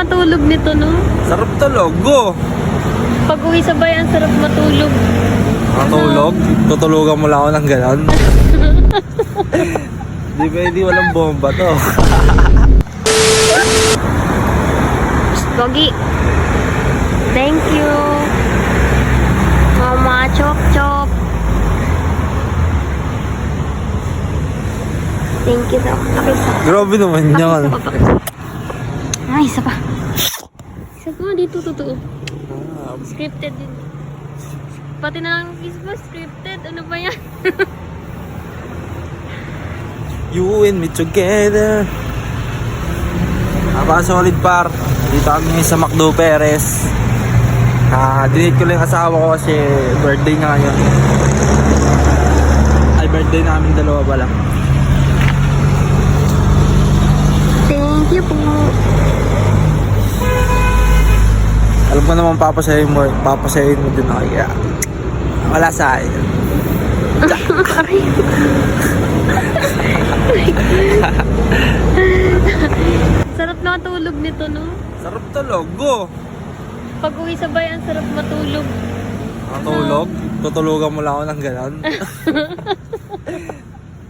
nakatulog nito, no? Sarap talaga. Pag uwi sa bayan, sarap matulog. Matulog? Tutulugan mo lang ako ng ganon. Di pwede walang bomba to. Gogi. Thank you. Mama Chop Chop. Thank you daw. Okay, isa. Grabe naman yan. Ay, isa pa. Isa pa, dito, totoo. Scripted din. Pati na lang kiss mo, scripted. Ano ba yan? You and me together. Aba, solid par. Dito kami sa Macdo Perez. Ah, dinate ko lang yung asawa ko kasi birthday niya ngayon. Ay, birthday namin dalawa pala. Thank you po. Alam ko naman papasayin mo, papasayin mo din ako. Kaya, wala sa akin. Sarap na tulog nito, no? Sarap talaga. Pag uwi sa bayan, sarap matulog. Matulog? Tutulugan mo lang ako ng ganon.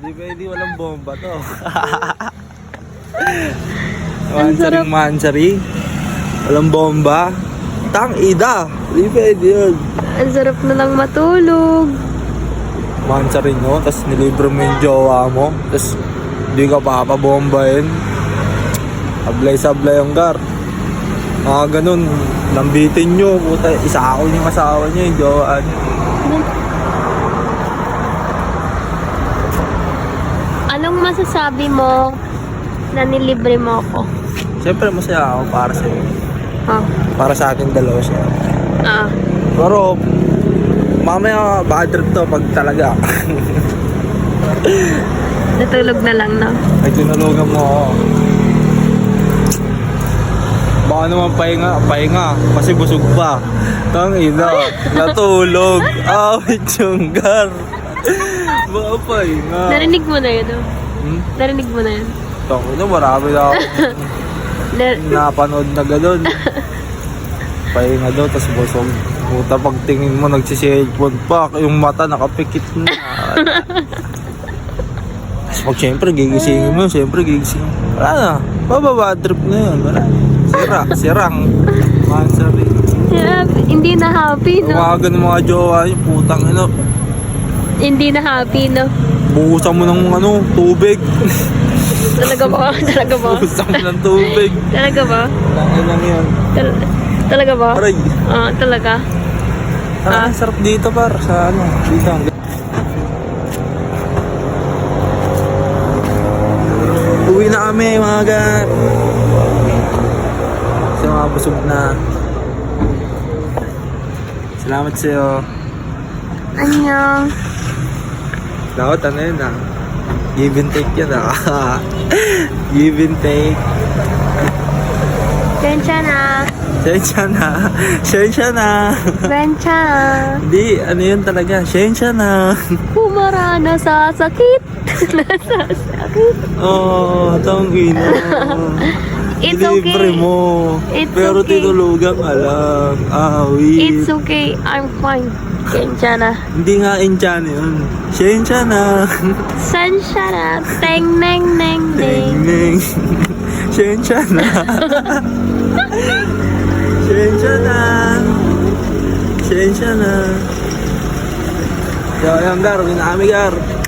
Di pwede walang bomba to. Mansaring mansari. Walang bomba. Tang ida. Di pwede yun. Ang sarap na lang matulog. Mansari no. Tapos nilibre mo yung jowa mo. Tapos di ka papabombahin. Ablay-sablay ang gar. Mga ganun. Lambitin nyo. Puta, isa ako yung asawa niya yung jowa niya. Anong masasabi mo na nilibre mo ako? Siyempre masaya ako para sa Oh. Para sa atin dalawa siya. Ah. Pero, mamaya bad trip to pag talaga. Natulog na lang, no? Ay, tinulugan mo ako. Baka naman pahinga, pahinga. Kasi busog pa. Tang ina, natulog. Awit yung gar. Baka pahinga. Narinig mo na yun, no? Hmm? Narinig mo na yun. Tang ina, marami na ako napanood na gano'n. Pahinga daw, tas busog. Puta, pag tingin mo, nagsiselfone pa. Yung mata nakapikit na. Tapos pag syempre, gigisingin mo, syempre gigisingin. Wala na. Bababa trip na yun. Wala. Sira. Sirang. Mansabi. Yeah, hindi na happy, no? Umaga ng mga jowa yung putang ino. Hindi na happy, no? Buhusan mo ng ano, tubig. Talaga ba? Talaga ba? Buhusan mo ng tubig. Talaga ba? Tangin lang yan. Tal- talaga ba? Aray. Ah, talaga? Ah, sarap dito par sa ano, dito. Uwi na kami mga gar. Sa mga busog na. Salamat sa iyo. Annyeong. Lahat ano yun ah. Give and take yan ah. Give and take. Bensya na. Sensya na. Sensya na. Bensya. Hindi, ano yun talaga. Sensya na. Pumara na sa sakit. Sakit. Oh, tangina. It's Libre okay. mo. It's Pero okay. tinulugan ka lang. Awit. It's okay. I'm fine. Bensya na. Hindi nga enchant yun. Sensya na. Sensya na. Teng, neng, neng, Neng, neng. neng. Sensya na. Sensya na. Sensya na. Yo, yung gar, uwi.